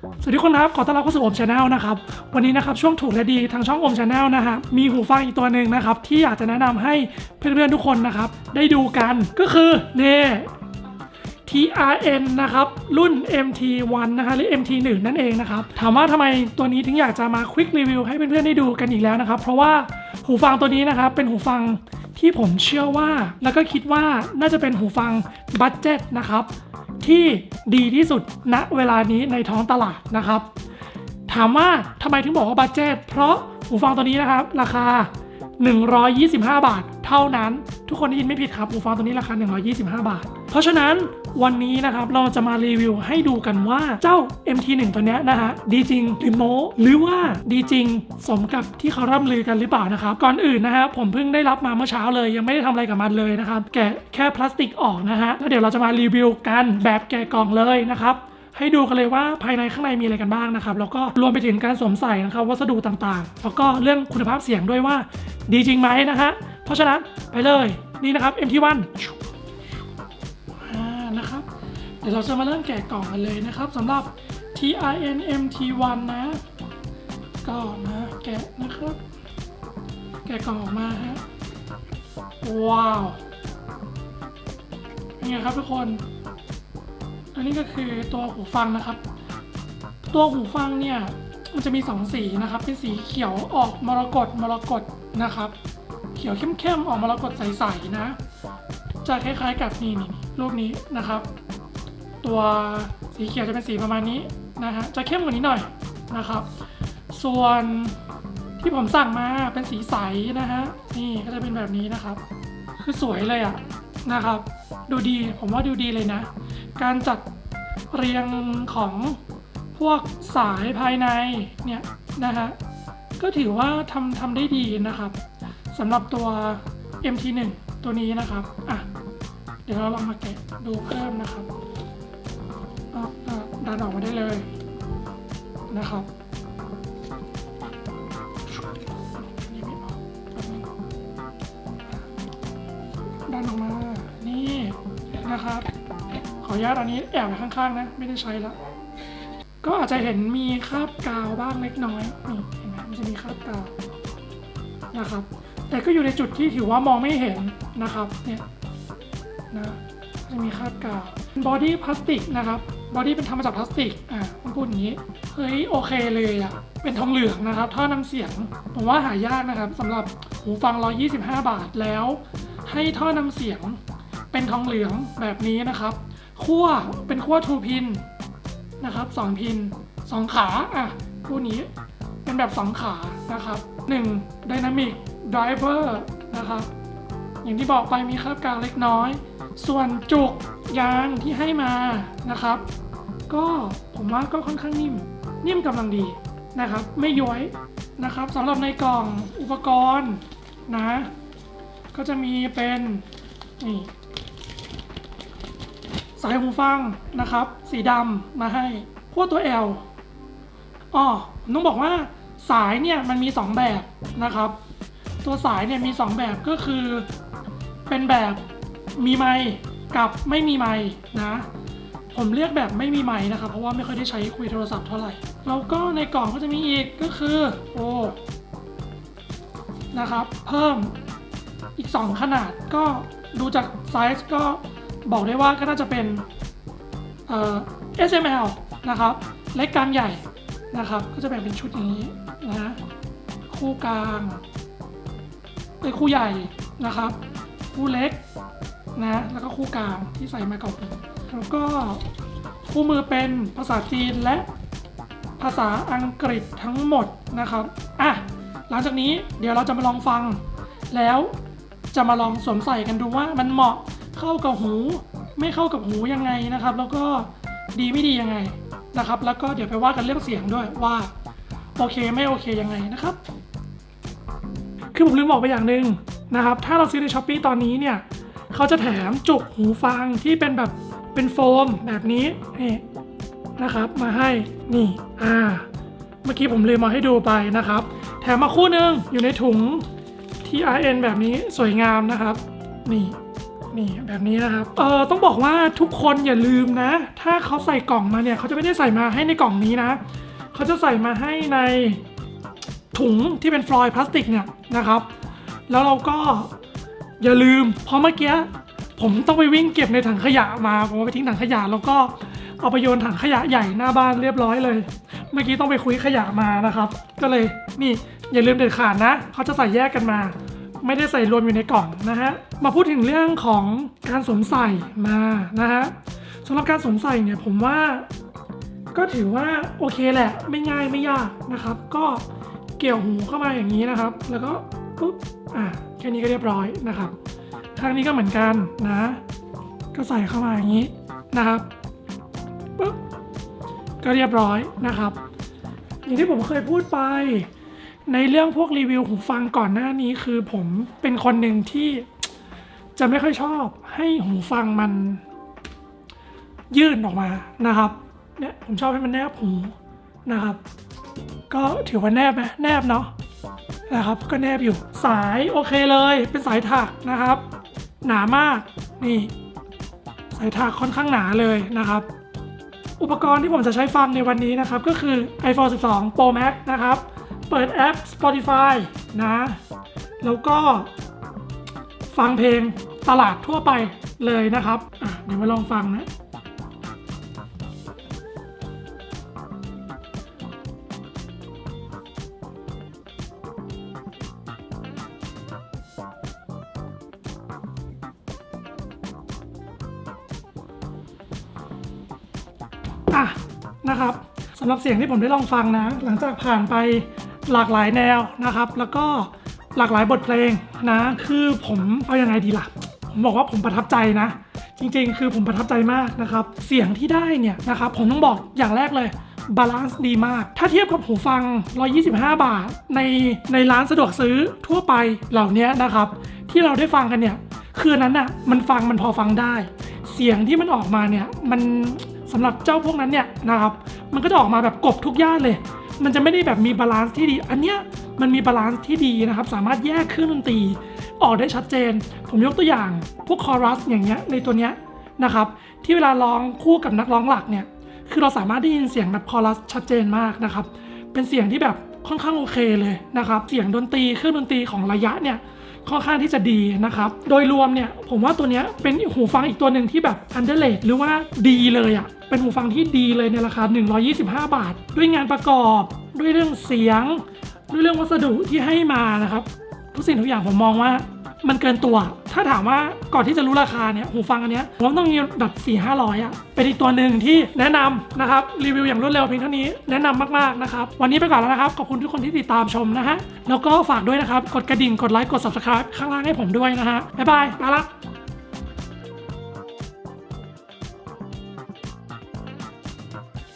สวัสดีคนครับขอต้อนรับเข้าสู่โอมชาแนลนะครับวันนี้นะครับช่วงถูกและดีทางช่องโอมชาแนลนะฮะมีหูฟังอีกตัวหนึ่งนะครับที่อยากจะแนะนำให้เพื่อนๆทุกคนนะครับได้ดูกันก็คือเน่ TRN นะครับรุ่น MT1 นะคะหรือ MT1 นั่นเองนะครับถามว่าทำไมตัวนี้ถึงอยากจะมาควิกรีวิวให้เพื่อนๆได้ดูกันอีกแล้วนะครับเพราะว่าหูฟังตัวนี้นะครับเป็นหูฟังที่ผมเชื่อว่า แล้วก็คิดว่าน่าจะเป็นหูฟังบัตเจ็ตนะครับ ที่ดีที่สุดณเวลานี้ในท้องตลาดนะครับ ถามว่าทำไมถึงบอกว่าบัตเจ็ตเพราะหูฟังตัวนี้นะครับ ราคา 125 บาท เท่านั้น ทุกคนได้ยินไม่ผิดครับหูฟังตัวนี้ราคา 125 บาท เพราะฉะนั้นวันนี้นะครับเราจะมารีวิวให้ดูกันว่าเจ้า MT1 ตัวนี้นะฮะดีจริงหรือโมหรือว่าดีจริงสมกับที่เขาร่ำลือกันหรือเปล่านะครับ ก่อนอื่นนะฮะผมเพิ่งได้รับมาเมื่อเช้าเลย ยังไม่ได้ทำอะไรกับมันเลยนะครับ แกะแค่พลาสติกออกนะฮะแล้วเดี๋ยวเราจะมารีวิวกันแบบแกะกล่องเลยนะครับให้ดูกันเลยว่าภายในข้างในมีอะไรกันบ้างนะครับ แล้วก็รวมไปถึงการสวมใส่นะครับวัสดุต่างๆ แล้วก็เรื่องคุณภาพเสียงด้วยว่าดีจริงไหมนะฮะเพราะฉะนั้นไปเลยนี่นะครับ MT1 ดี๋ยวเราจะมาเริ่มแกะกล่องกันเลยนะครับสำหรับ TRN MT1 นะก็นะแกะนะครับ แกะกล่องออกมาฮะว้าวเป็นไงครับทุกคน อันนี้ก็คือตัวหูฟังนะครับ ตัวหูฟังเนี่ยมันจะมีสองสีนะครับ เป็นสีเขียวออกมรกตมรกตนะครับ เขียวเข้มๆออกมรกตใสๆนะ จะคล้ายๆกับนี่นี่รูปนี้นะครับ ตัวสีเขียวจะเป็นสีประมาณนี้นะฮะจะเข้มกว่านี้หน่อยนะครับ ส่วนที่ผมสั่งมาเป็นสีใสนะฮะนี่ก็จะเป็นแบบนี้นะครับ คือสวยเลยอะนะครับ ดูดีผมว่าดูดีเลยนะ การจัดเรียงของพวกสายภายในเนี่ยนะฮะก็ถือว่าทำทำได้ดีนะครับสำหรับตัว MT1 ตัวนี้นะครับอะเดี๋ยวเราลองมาแกะดูเพิ่มนะครับ ดันออกมาได้เลยนะครับดันออกมา นี่นะครับ ขออนุญาตอันนี้แอบไว้ข้างๆนะ ไม่ได้ใช้แล้วก็อาจจะเห็นมีคราบกาวบ้างเล็กน้อยนี่เห็นไหมมันจะมีคราบกาวนะครับ แต่ก็อยู่ในจุดที่ถือว่ามองไม่เห็นนะครับเนี่ยนะจะมีคราบกาวบอดี้พลาสติกนะครับ บอดี้เป็นทำมาจากพลาสติก อะต้องพูดอย่างนี้ เฮ้ยโอเคเลยอะ เป็นทองเหลืองนะครับ ท่อนำเสียง ผมว่าหายากนะครับสำหรับหูฟัง 125 บาทแล้ว ให้ท่อนำเสียง เป็นทองเหลืองแบบนี้นะครับ ขั้วเป็นขั้วทูพินนะครับสองพินสองขาอะคู่นี้เป็นแบบสองขานะครับหนึ่ง Dynamic Driver นะครับ อย่างที่บอกไปมีคราบกาวเล็กน้อย ส่วนจุกยางที่ให้มานะครับ ก็ผมว่าก็ค่อนข้างนิ่ม นิ่มกำลังดีนะครับ ไม่ย้อยนะครับสำหรับในกล่องอุปกรณ์นะ ก็จะมีเป็นนี่สายหูฟังนะครับ สีดำมาให้พวกตัว L อ๋อผมต้องบอกว่าสายเนี่ยมันมี 2 แบบนะครับ ตัวสายเนี่ยมี 2 แบบก็คือ เป็นแบบมีไมค์กับไม่มีไมค์นะ ผมเรียกแบบไม่มีไมค์นะครับ เพราะว่าไม่ค่อยได้ใช้คุยโทรศัพท์เท่าไหร่ แล้วก็ในกล่องก็จะมีอีกก็คือโอ้นะครับ เพิ่มอีก 2 ขนาดก็ดูจากไซส์ก็บอกได้ว่าก็น่าจะเป็นเอ่อ SML นะครับ เล็กกลางใหญ่นะครับ ก็จะแบ่งเป็นชุดอย่างนี้นะ คู่กลางเอ้ยคู่ใหญ่นะครับ คู่เล็กนะแล้วก็คู่กลางที่ใส่มาเกับผมแล้วก็คู่มือเป็นภาษาจีนและภาษาอังกฤษทั้งหมดนะครับอะหลังจากนี้เดี๋ยวเราจะมาลองฟัง แล้วจะมาลองสวมใส่กันดูว่ามันเหมาะเข้ากับหู ไม่เข้ากับหูยังไงนะครับ แล้วก็ดีไม่ดียังไงนะครับ แล้วก็เดี๋ยวไปว่ากันเรื่องเสียงด้วยว่าโอเคไม่โอเคยังไงนะครับ คือผมลืมบอกไปอย่างหนึ่ง นะครับ ถ้าเราซื้อในช้อปปีตอนนี้เนี่ยเขาจะแถมจุกหูฟังที่เป็นแบบเป็นโฟมแบบนี้นี่นะครับมาให้นี่อ่าเมื่อกี้ผมลืมมาให้ดูไปนะครับ แถมมาคู่หนึงอยู่ในถุง TRN แบบนี้สวยงามนะครับ นี่นี่แบบนี้นะครับ เออต้องบอกว่าทุกคนอย่าลืมนะ ถ้าเขาใส่กล่องมาเนี่ยเขาจะไม่ได้ใส่มาให้ในกล่องนี้นะเขาจะใส่มาให้ในถุงที่เป็นฟลอยด์พลาสติกเนี่ยนะครับ แล้วเราก็อย่าลืม เพราะเมื่อกี้ผมต้องไปวิ่งเก็บในถังขยะมา ผมเอาไปทิ้งถังขยะแล้วก็เอาไปโยนถังขยะใหญ่หน้าบ้านเรียบร้อยเลย เมื่อกี้ต้องไปคุยขยะมานะครับ ก็เลยนี่อย่าลืมเด็ดขาดนะเขาจะใส่แยกกันมา ไม่ได้ใส่รวมอยู่ในกล่องนะฮะมาพูดถึงเรื่องของการสวมใส่มานะฮะสำหรับการสวมใส่เนี่ยผมว่าก็ถือว่าโอเคแหละไม่ง่ายไม่ยากนะครับ ก็เกี่ยวหูเข้ามาอย่างนี้นะครับ แล้วก็ ปุ๊บอะแค่นี้ก็เรียบร้อยนะครับข้างนี้ก็เหมือนกันนะ ก็ใส่เข้ามาอย่างนี้นะครับปุ๊บก็เรียบร้อยนะครับ อย่างที่ผมเคยพูดไป ในเรื่องพวกรีวิวหูฟังก่อนหน้านี้คือผมเป็นคนหนึ่งที่จะไม่ค่อยชอบให้หูฟังมันยื่นออกมานะครับเนี่ยผมชอบให้มันแนบหูนะครับ ก็ถือว่าแนบไหมแนบเนาะ นะครับ ก็แนบอยู่สายโอเคเลยเป็นสายถักนะครับ หนามากนี่สายถักค่อนข้างหนาเลยนะครับ อุปกรณ์ที่ผมจะใช้ฟังในวันนี้นะครับ ก็คือ iPhone 12 Pro Max นะครับ เปิดแอป Spotify นะ แล้วก็ ฟังเพลงตลาดทั่วไปเลยนะครับเดี๋ยวมาลองฟังนะ่ะนะครับสำหรับเสียงที่ผมได้ลองฟังนะ หลังจากผ่านไปหลากหลายแนวนะครับ แล้วก็หลากหลายบทเพลงนะ คือผมเอายังไงดีล่ะผมบอกว่าผมประทับใจนะ จริงๆ คือผมประทับใจมากนะครับ เสียงที่ได้เนี่ยนะครับผมต้องบอกอย่างแรกเลยบาลานซ์ดีมาก ถ้าเทียบกับหูฟัง 125 บาท ในในร้านสะดวกซื้อทั่วไปเหล่านี้นะครับ ที่เราได้ฟังกันเนี่ย คือนั้นน่ะมันฟังมันพอฟังได้ เสียงที่มันออกมาเนี่ยมัน สำหรับเจ้าพวกนั้นเนี่ยนะครับ มันก็จะออกมาแบบกบทุกย่านเลย มันจะไม่ได้แบบมีบาลานซ์ที่ดี อันเนี้ยมันมีบาลานซ์ที่ดีนะครับ สามารถแยกเครื่องดนตรีออกได้ชัดเจน ผมยกตัวอย่างพวกคอรัสอย่างเงี้ยในตัวเนี้ยนะครับ ที่เวลาร้องคู่กับนักร้องหลักเนี่ย คือเราสามารถได้ยินเสียงแบบคอรัสชัดเจนมากนะครับ เป็นเสียงที่แบบค่อนข้างโอเคเลยนะครับ เสียงดนตรีเครื่องดนตรีของระยะเนี่ยค่อนข้างที่จะดีนะครับ โดยรวมเนี่ยผมว่าตัวเนี้ยเป็นหูฟังอีกตัวหนึ่งที่แบบ underrated หรือว่าดีเลยอะ่ะ เป็นหูฟังที่ดีเลยในราคา 125 บาท ด้วยงานประกอบ ด้วยเรื่องเสียง ด้วยเรื่องวัสดุที่ให้มานะครับ ทุกสิ่งทุกอย่างผมมองว่ามันเกินตัว ถ้าถามว่าก่อนที่จะรู้ราคาเนี่ยหูฟังอันเนี้ยผมต้องมีแบบ4ี่ห้าร้อยอะ เป็นอีกตัวหนึ่งที่แนะนำนะครับ รีวิวอย่างรวดเร็วเพียงเท่านี้แนะนำมากๆนะครับ วันนี้ไปก่อนแล้วนะครับ ขอบคุณทุกคนที่ติดตามชมนะฮะ แล้วก็ฝากด้วยนะครับ กดกระดิ่ง กดไลค์ กด subscribe ข้างล่างให้ผมด้วยนะฮะ บ๊ายบายลาละ